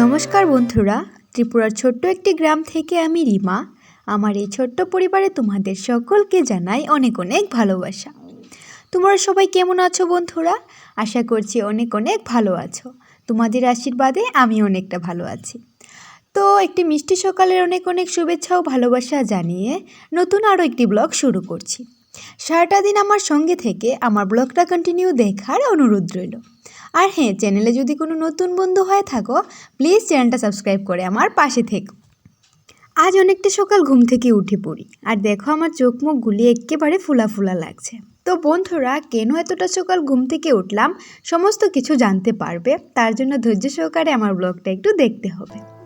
নমস্কার বন্ধুরা, ত্রিপুরার ছোট্ট একটি গ্রাম থেকে আমি রিমা। আমার এই ছোট্ট পরিবারে তোমাদের সকলকে জানাই অনেক অনেক ভালোবাসা। তোমরা সবাই কেমন আছো বন্ধুরা? আশা করছি অনেক অনেক ভালো আছো। তোমাদের আশীর্বাদে আমি অনেকটা ভালো আছি। তো একটি মিষ্টি সকালের অনেক অনেক শুভেচ্ছা ও ভালোবাসা জানিয়ে নতুন আরও একটি ব্লগ শুরু করছি। সারাটা দিন আমার সঙ্গে থেকে আমার ব্লগটা কন্টিনিউ দেখার অনুরোধ রইল। আর হ্যাঁ চ্যানেলে যদি কোনো নতুন বন্ধু হয়ে থাকো প্লিজ চ্যানেলটা সাবস্ক্রাইব করে আমার পাশে থেকো। আজ অনেকটা সকাল, ঘুম থেকে উঠে পড়ি। আর দেখো আমার চোখ মুখগুলি একেবারে ফুলা ফুলা লাগছে। তো বন্ধুরা, কেন এতটা সকাল, ঘুম থেকে উঠলাম? সমস্ত কিছু জানতে পারবে। তার জন্য ধৈর্য সহকারে আমার ব্লগটা একটু দেখতে হবে।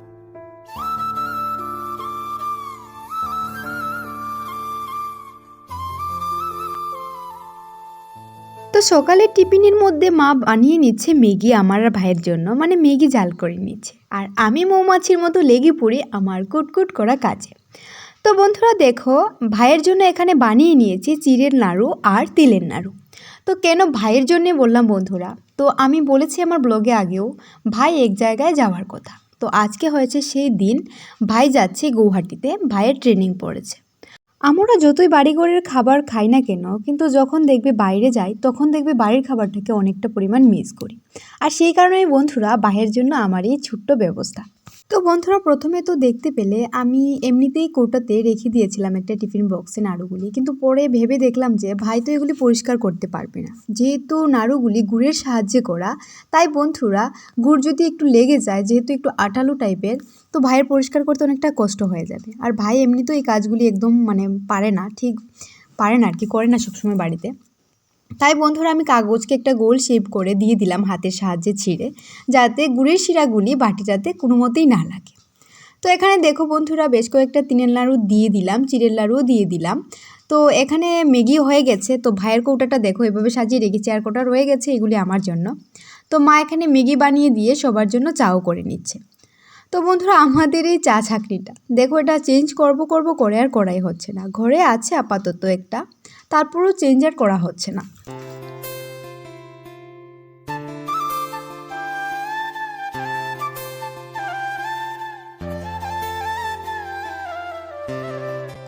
তো সকালের টিফিনের মধ্যে মা বানিয়ে নিচ্ছে ম্যাগি আমার আর ভাইয়ের জন্য। মানে ম্যাগি জাল করে নিচ্ছে। আর আমি মৌমাছির মতো লেগে পড়ি আমার কুটকুট করা কাজে। তো বন্ধুরা দেখো, ভাইয়ের জন্য এখানে বানিয়ে নিয়েছি চিড়ের নাড়ু আর তিলের নাড়ু। তো কেন ভাইয়ের জন্যে বললাম বন্ধুরা? তো আমি বলেছি আমার ব্লগে আগেও, ভাই এক জায়গায় যাওয়ার কথা। তো আজকে হয়েছে সেই দিন, ভাই যাচ্ছে গৌহাটিতে, ভাইয়ের ট্রেনিং পড়েছে। আমরা যতই বাড়িঘরের খাবার খাই না কেন, কিন্তু যখন দেখবে বাইরে যাই তখন দেখবে বাড়ির খাবারটাকে অনেকটা পরিমাণ মিস করি। আর সেই কারণেই বন্ধুরা বাহের জন্য আমার এই ছোট্ট ব্যবস্থা। তো বন্ধুরা প্রথমে তো দেখতে পেলে আমি এমনিতেই কৌটাতে রেখে দিয়েছিলাম একটা টিফিন বক্সে নাড়ুগুলি, কিন্তু পরে ভেবে দেখলাম যে ভাই তো এগুলি পরিষ্কার করতে পারবে না। যেহেতু নাড়ুগুলি গুড়ের সাহায্যে করা, তাই বন্ধুরা গুড় যদি একটু লেগে যায়, যেহেতু একটু আটালো টাইপের, তো ভাইয়ের পরিষ্কার করতে অনেকটা কষ্ট হয়ে যাবে। আর ভাই এমনিতেও এই কাজগুলি একদম মানে পারে না, ঠিক পারে না আর কি, করে না সবসময় বাড়িতে। তাই বন্ধুরা আমি কাগজকে একটা গোল শেপ করে দিয়ে দিলাম হাতের সাহায্যে ছিঁড়ে, যাতে গুড়ের শিরাগুলি বাটিটাতে কোনো মতেই না লাগে। তো এখানে দেখো বন্ধুরা, বেশ কয়েকটা তিনের লাড়ু দিয়ে দিলাম, চিড়ের লাড়ুও দিয়ে দিলাম। তো এখানে ম্যাগি হয়ে গেছে, তো ভাইয়ের কৌটাটা দেখো, এভাবে সাজিয়ে রেখেছি, আর কৌটা রয়ে গেছে এগুলি আমার জন্য। তো মা এখানে ম্যাগি বানিয়ে দিয়ে সবার জন্য চাও করে নিচ্ছে। তো বন্ধুরা, আমাদের এই চা ছাকনিটা, দেখো এটা চেঞ্জ করব করব করে আর করাই হচ্ছে না, ঘরে আছে আপাতত একটা। তারপরেও চেঞ্জ আর করা হচ্ছে না।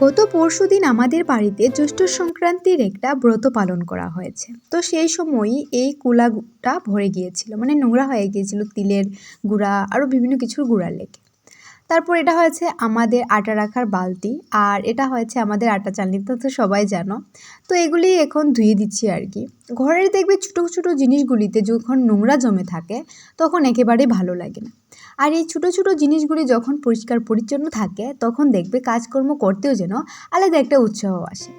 গত পরশু দিন আমাদের বাড়িতে জ্যৈষ্ঠ সংক্রান্তির একটা ব্রত পালন করা হয়েছে। তো সেই সময়ই এই কুলাটা ভরে গিয়েছিল মানে নোংরা হয়ে গিয়েছিল, তিলের গুঁড়া আরও বিভিন্ন কিছুর গুঁড়া লেগে তারপর এটা হয়েছে আমাদের আটা রাখার বালতি, আর এটা হয়েছে আমাদের আটা চালনি তো তো সবাই জানো। তো এগুলি এখন ধুয়ে দিচ্ছি আর কি। ঘরের দেখবে ছোটো ছোটো জিনিসগুলিতে যখন নোংরা জমে থাকে, তখন একেবারেই ভালো লাগে না। আর এই ছোটো ছোটো জিনিসগুলি যখন পরিষ্কার পরিচ্ছন্ন থাকে, তখন দেখবে কাজকর্ম করতেও যেন আলাদা একটা উৎসাহ আসে।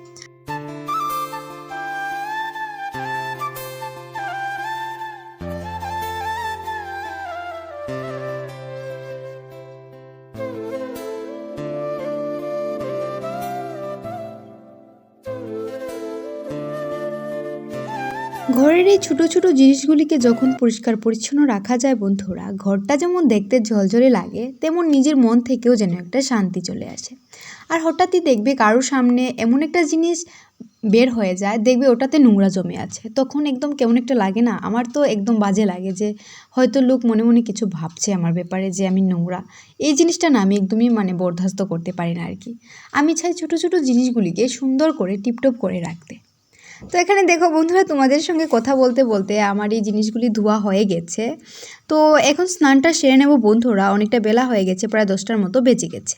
ঘরের এই ছোটো ছোটো জিনিসগুলিকে যখন পরিষ্কার পরিচ্ছন্ন রাখা যায় বন্ধুরা, ঘরটা যেমন দেখতে ঝলঝলে লাগে, তেমন নিজের মন থেকেও যেন একটা শান্তি চলে আসে। আর হঠাৎই দেখবে কারোর সামনে এমন একটা জিনিস বের হয়ে যায়, দেখবে ওটাতে নোংরা জমে আছে। তখন একদম কেমন একটা লাগে না? আমার তো একদম বাজে লাগে যে হয়তো লোক মনে মনে কিছু ভাবছে আমার ব্যাপারে যে আমি নোংরা। এই জিনিসটা না আমি একদমই মানে বরদাস্ত করতে পারি না আর কি। আমি চাই ছোটো ছোটো জিনিসগুলিকে সুন্দর করে টিপটপ করে রাখতে। তো এখানে দেখো বন্ধুরা, তোমাদের সঙ্গে কথা বলতে বলতে আমার এই জিনিসগুলি ধোয়া হয়ে গেছে। তো এখন স্নানটা সেরে নেব বন্ধুরা, অনেকটা বেলা হয়ে গেছে, প্রায় দশটার মতো বেঁচে গেছে।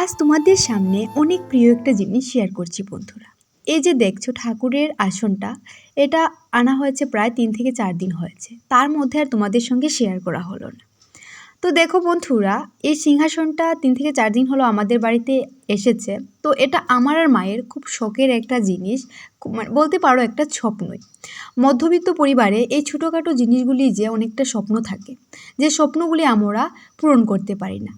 আজ তোমাদের সামনে অনেক প্রিয় একটা জিনিস শেয়ার করছি বন্ধুরা। এই যে দেখছ ঠাকুরের আসনটা, এটা আনা হয়েছে প্রায় তিন থেকে চার দিন হয়েছে। তার মধ্যে আর তোমাদের সঙ্গে শেয়ার করা হলো না। তো দেখো বন্ধুরা, এই সিংহাসনটা তিন থেকে চার দিন হলো আমাদের বাড়িতে এসেছে। তো এটা আমার আর মায়ের খুব শখের একটা জিনিস মানে বলতে পারো একটা স্বপ্নই। মধ্যবিত্ত পরিবারে এই ছোটোখাটো জিনিসগুলি যে অনেকটা স্বপ্ন থাকে, যে স্বপ্নগুলি আমরা পূরণ করতে পারি না।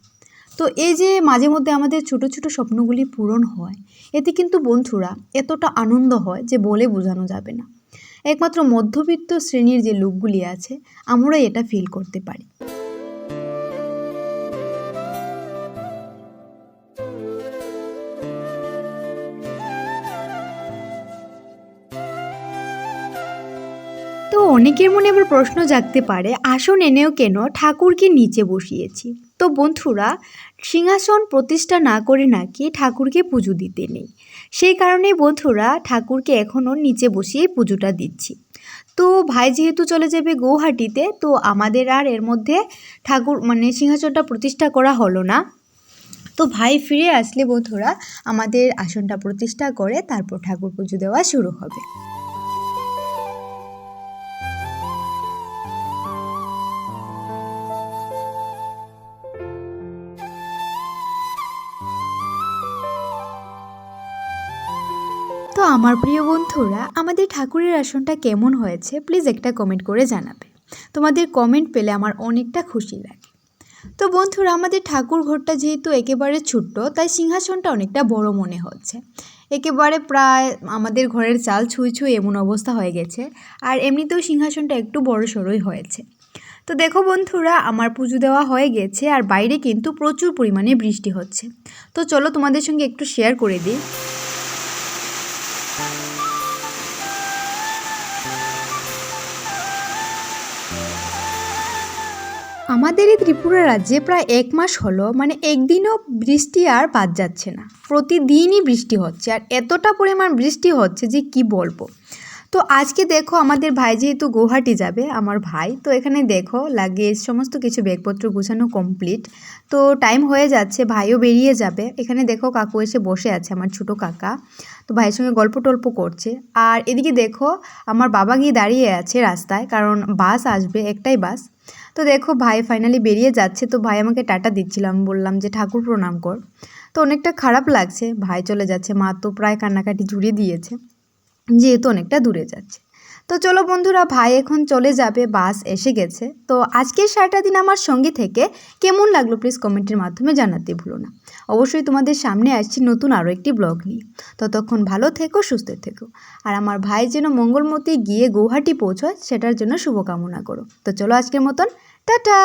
তো এই যে মাঝে মধ্যে আমাদের ছোট ছোট স্বপ্নগুলি পূরণ হয়, এতে কিন্তু বন্ধুরা এতটা আনন্দ হয় যে বলে বোঝানো যাবে না। একমাত্র মধ্যবিত্ত শ্রেণির যে লোকগুলি আছে আমরা এটা ফিল করতে পারি। অনেকের মনে এবার প্রশ্ন জাগতে পারে, আসন এনেও কেন ঠাকুরকে নিচে বসিয়েছি? তো বন্ধুরা, সিংহাসন প্রতিষ্ঠা না করে নাকি ঠাকুরকে পুজো দিতে নেই? সেই কারণেই বন্ধুরা, ঠাকুরকে এখনও নিচে বসিয়ে পুজোটা দিচ্ছি। তো ভাই যেহেতু চলে যাবে গৌহাটিতে, তো আমাদের আর এর মধ্যে ঠাকুর মানে সিংহাসনটা প্রতিষ্ঠা করা হলো না। তো ভাই ফিরে আসলে বন্ধুরা, আমাদের আসনটা প্রতিষ্ঠা করে তারপর ঠাকুর পুজো দেওয়া শুরু হবে। তো আমার প্রিয় বন্ধুরা, আমাদের ঠাকুরের আসনটা কেমন হয়েছে প্লিজ একটা কমেন্ট করে জানাবে। তোমাদের কমেন্ট পেলে আমার অনেকটা খুশি লাগে। তো বন্ধুরা, আমাদের ঠাকুর ঘরটা যেহেতু একেবারে ছোট্ট, তাই সিংহাসনটা অনেকটা বড় মনে হচ্ছে। একেবারে প্রায় আমাদের ঘরের চাল ছুঁই ছুঁই এমন অবস্থা হয়ে গেছে, আর এমনিতেও সিংহাসনটা একটু বড় সড়োই হয়েছে। তো দেখো বন্ধুরা, আমার পুজো দেওয়া হয়ে গেছে, আর বাইরে কিন্তু প্রচুর পরিমাণে বৃষ্টি হচ্ছে। তো চলো তোমাদের সঙ্গে একটু শেয়ার করে দিই। আমাদের এই ত্রিপুরা রাজ্যে প্রায় এক মাস হলো মানে একদিনও বৃষ্টি আর বাদ যাচ্ছে না। প্রতিদিনই বৃষ্টি হচ্ছে, আর এতটা পরিমাণ বৃষ্টি হচ্ছে যে কি বলব। তো আজকে দেখো আমাদের ভাই যেহেতু গুয়াহাটি যাবে, আমার ভাই, তো এখানে দেখো লাগেজ, সমস্ত কিছু ব্যাগপত্র গুছানো কমপ্লিট তো টাইম হয়ে যাচ্ছে, ভাইও বেরিয়ে যাবে। এখানে দেখো কাকু এসে বসে আছে, আমার ছোটো কাকা। তো ভাইয়ের সঙ্গে গল্প টল্প করছে। আর এদিকে দেখো আমার বাবা গিয়ে দাঁড়িয়ে আছে রাস্তায়, কারণ বাস আসবে, একটাই বাস। তো দেখো ভাই ফাইনালি বেরিয়ে যাচ্ছে, তো ভাই আমাকে টাটা দিচ্ছিল। আমি বললাম যে, ঠাকুর প্রণাম কর। তো অনেকটা খারাপ লাগছে, ভাই চলে যাচ্ছে। মা তো প্রায় কান্নাকাটি জুড়ে দিয়েছে, যেহেতু অনেকটা দূরে যাচ্ছে। তো চলো বন্ধুরা, ভাই এখন চলে যাবে, বাস এসে গেছে। তো আজকের সারাটা দিন আমার সঙ্গে থেকে কেমন লাগল প্লিজ কমেন্টের মাধ্যমে জানাতে ভুলো না। অবশ্যই তোমাদের সামনে আসছি নতুন আরও একটি ব্লগ নিয়ে। ততক্ষণ ভালো থেকো, সুস্থ থেকো। আর আমার ভাই যেন মঙ্গলমতি গিয়ে গৌহাটি পৌঁছয়, সেটার জন্য শুভকামনা করো। তো চলো আজকের মতন টাটা